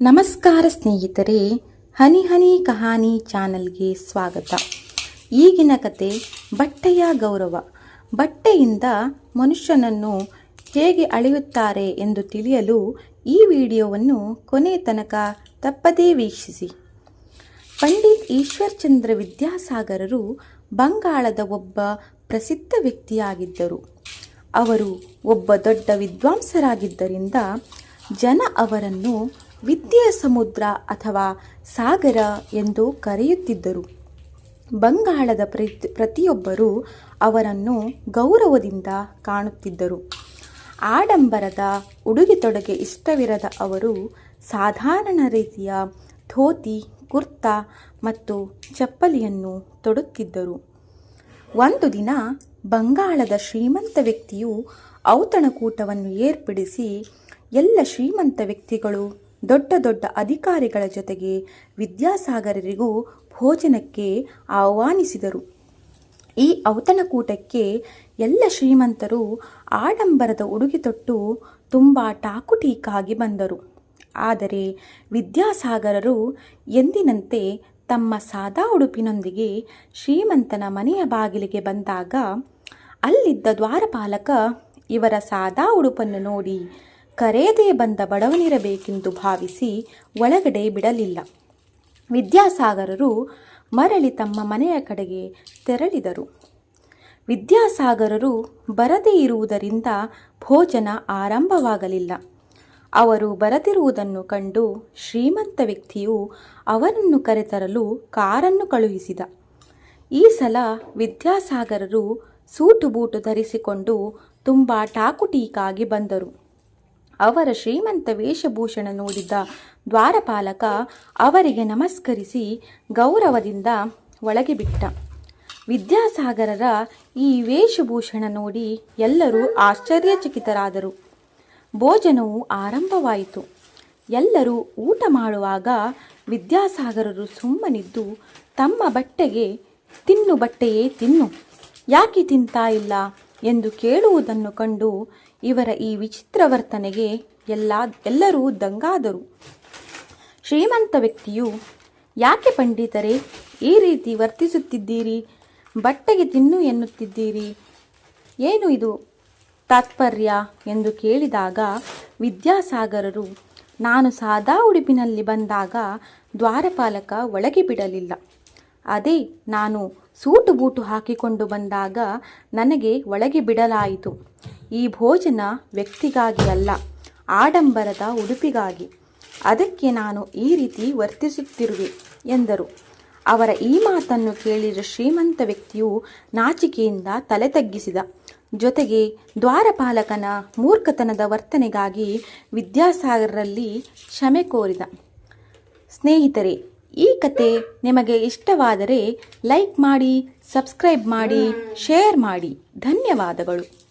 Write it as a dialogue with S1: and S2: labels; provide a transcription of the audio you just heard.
S1: ನಮಸ್ಕಾರ ಸ್ನೇಹಿತರೆ, ಹನಿ ಹನಿ ಕಹಾನಿ ಚಾನಲ್ಗೆ ಸ್ವಾಗತ. ಈಗಿನ ಕತೆ ಬಟ್ಟೆಯ ಗೌರವ. ಬಟ್ಟೆಯಿಂದ ಮನುಷ್ಯನನ್ನು ಹೇಗೆ ಅಳೆಯುತ್ತಾರೆ ಎಂದು ತಿಳಿಯಲು ಈ ವಿಡಿಯೋವನ್ನು ಕೊನೆ ತನಕ ತಪ್ಪದೇ ವೀಕ್ಷಿಸಿ. ಪಂಡಿತ್ ಈಶ್ವರ್ಚಂದ್ರ ವಿದ್ಯಾಸಾಗರರು ಬಂಗಾಳದ ಒಬ್ಬ ಪ್ರಸಿದ್ಧ ವ್ಯಕ್ತಿಯಾಗಿದ್ದರು. ಅವರು ಒಬ್ಬ ದೊಡ್ಡ ವಿದ್ವಾಂಸರಾಗಿದ್ದರಿಂದ ಜನ ಅವರನ್ನು ವಿದ್ಯೆಯ ಸಮುದ್ರ ಅಥವಾ ಸಾಗರ ಎಂದು ಕರೆಯುತ್ತಿದ್ದರು. ಬಂಗಾಳದ ಪ್ರತಿ, ಪ್ರತಿಯೊಬ್ಬರೂ ಅವರನ್ನು ಗೌರವದಿಂದ ಕಾಣುತ್ತಿದ್ದರು. ಆಡಂಬರದ ಉಡುಗೆ ತೊಡುಗೆ ಇಷ್ಟವಿರದ ಅವರು ಸಾಧಾರಣ ರೀತಿಯ ಧೋತಿ, ಕುರ್ತಾ ಮತ್ತು ಚಪ್ಪಲಿಯನ್ನು ತೊಡುತ್ತಿದ್ದರು. ಒಂದು ದಿನ ಬಂಗಾಳದ ಶ್ರೀಮಂತ ವ್ಯಕ್ತಿಯು ಔತಣಕೂಟವನ್ನು ಏರ್ಪಡಿಸಿ, ಎಲ್ಲ ಶ್ರೀಮಂತ ವ್ಯಕ್ತಿಗಳು ದೊಡ್ಡ ದೊಡ್ಡ ಅಧಿಕಾರಿಗಳ ಜೊತೆಗೆ ವಿದ್ಯಾಸಾಗರರಿಗೂ ಭೋಜನಕ್ಕೆ ಆಹ್ವಾನಿಸಿದರು. ಈ ಔತಣಕೂಟಕ್ಕೆ ಎಲ್ಲ ಶ್ರೀಮಂತರು ಆಡಂಬರದ ಉಡುಗೆ ತೊಟ್ಟು ತುಂಬ ಟಾಕುಟೀಕಾಗಿ ಬಂದರು. ಆದರೆ ವಿದ್ಯಾಸಾಗರರು ಎಂದಿನಂತೆ ತಮ್ಮ ಸಾದಾ ಉಡುಪಿನೊಂದಿಗೆ ಶ್ರೀಮಂತನ ಮನೆಯ ಬಾಗಿಲಿಗೆ ಬಂದಾಗ ಅಲ್ಲಿದ್ದ ದ್ವಾರಪಾಲಕ ಇವರ ಸಾದಾ ಉಡುಪನ್ನು ನೋಡಿ ಕರೆಯದೇ ಬಂದ ಬಡವನಿರಬೇಕೆಂದು ಭಾವಿಸಿ ಒಳಗಡೆ ಬಿಡಲಿಲ್ಲ. ವಿದ್ಯಾಸಾಗರರು ಮರಳಿ ತಮ್ಮ ಮನೆಯ ಕಡೆಗೆ ತೆರಳಿದರು. ವಿದ್ಯಾಸಾಗರರು ಬರದೇ ಇರುವುದರಿಂದ ಭೋಜನ ಆರಂಭವಾಗಲಿಲ್ಲ. ಅವರು ಬರದಿರುವುದನ್ನು ಕಂಡು ಶ್ರೀಮಂತ ವ್ಯಕ್ತಿಯು ಅವರನ್ನು ಕರೆತರಲು ಕಾರನ್ನು ಕಳುಹಿಸಿದ. ಈ ಸಲ ವಿದ್ಯಾಸಾಗರರು ಸೂಟು ಬೂಟು ಧರಿಸಿಕೊಂಡು ತುಂಬ ಟಾಕುಟೀಕಾಗಿ ಬಂದರು. ಅವರ ಶ್ರೀಮಂತ ವೇಷಭೂಷಣ ನೋಡಿದ ದ್ವಾರಪಾಲಕ ಅವರಿಗೆ ನಮಸ್ಕರಿಸಿ ಗೌರವದಿಂದ ಒಳಗೆ ಬಿಟ್ಟ. ವಿದ್ಯಾಸಾಗರರ ಈ ವೇಷಭೂಷಣ ನೋಡಿ ಎಲ್ಲರೂ ಆಶ್ಚರ್ಯಚಕಿತರಾದರು. ಭೋಜನವು ಆರಂಭವಾಯಿತು. ಎಲ್ಲರೂ ಊಟ ಮಾಡುವಾಗ ವಿದ್ಯಾಸಾಗರರು ಸುಮ್ಮನಿದ್ದು, ತಮ್ಮ ಬಟ್ಟೆಗೆ ತಿನ್ನು ಬಟ್ಟೆಯೇ ತಿನ್ನು. ಯಾಕೆ ತಿಂತಾ ಇಲ್ಲ? ಎಂದು ಕೇಳುವುದನ್ನು ಕಂಡು ಇವರ ಈ ವಿಚಿತ್ರ ವರ್ತನೆಗೆ ಎಲ್ಲ, ಎಲ್ಲರೂ ದಂಗಾದರು. ಶ್ರೀಮಂತ ವ್ಯಕ್ತಿಯು, ಯಾಕೆ ಪಂಡಿತರೆ, ಈ ರೀತಿ ವರ್ತಿಸುತ್ತಿದ್ದೀರಿ? ಬಟ್ಟೆಗೆ ತಿನ್ನು ಎನ್ನುತ್ತಿದ್ದೀರಿ? ಏನು ಇದು? ತಾತ್ಪರ್ಯ? ಎಂದು ಕೇಳಿದಾಗ ವಿದ್ಯಾಸಾಗರರು, ನಾನು ಸಾದಾ ಉಡುಪಿನಲ್ಲಿ ಬಂದಾಗ ದ್ವಾರಪಾಲಕ ಒಳಗೆ ಬಿಡಲಿಲ್ಲ. ಅದೇ ನಾನು ಸೂಟು ಬೂಟು ಹಾಕಿಕೊಂಡು ಬಂದಾಗ ನನಗೆ ಒಳಗೆ ಬಿಡಲಾಯಿತು. ಈ ಭೋಜನ ವ್ಯಕ್ತಿಗಾಗಿ ಅಲ್ಲ ಆಡಂಬರದ ಉಡುಪಿಗಾಗಿ. ಅದಕ್ಕೆ ನಾನು ಈ ರೀತಿ ವರ್ತಿಸುತ್ತಿರುವೆ ಎಂದರು. ಅವರ ಈ ಮಾತನ್ನು ಕೇಳಿದ ಶ್ರೀಮಂತ ವ್ಯಕ್ತಿಯು ನಾಚಿಕೆಯಿಂದ ತಲೆ ತಗ್ಗಿಸಿದ. ಜೊತೆಗೆ ದ್ವಾರಪಾಲಕನ ಮೂರ್ಖತನದ ವರ್ತನೆಗಾಗಿ ವಿದ್ಯಾಸಾಗರರಲ್ಲಿ ಕ್ಷಮೆ ಕೋರಿದ. ಸ್ನೇಹಿತರೆ ಈ ಕತೆ ನಿಮಗೆ ಇಷ್ಟವಾದರೆ ಲೈಕ್ ಮಾಡಿ ಸಬ್ಸ್ಕ್ರೈಬ್ ಮಾಡಿ ಶೇರ್ ಮಾಡಿ. ಧನ್ಯವಾದಗಳು.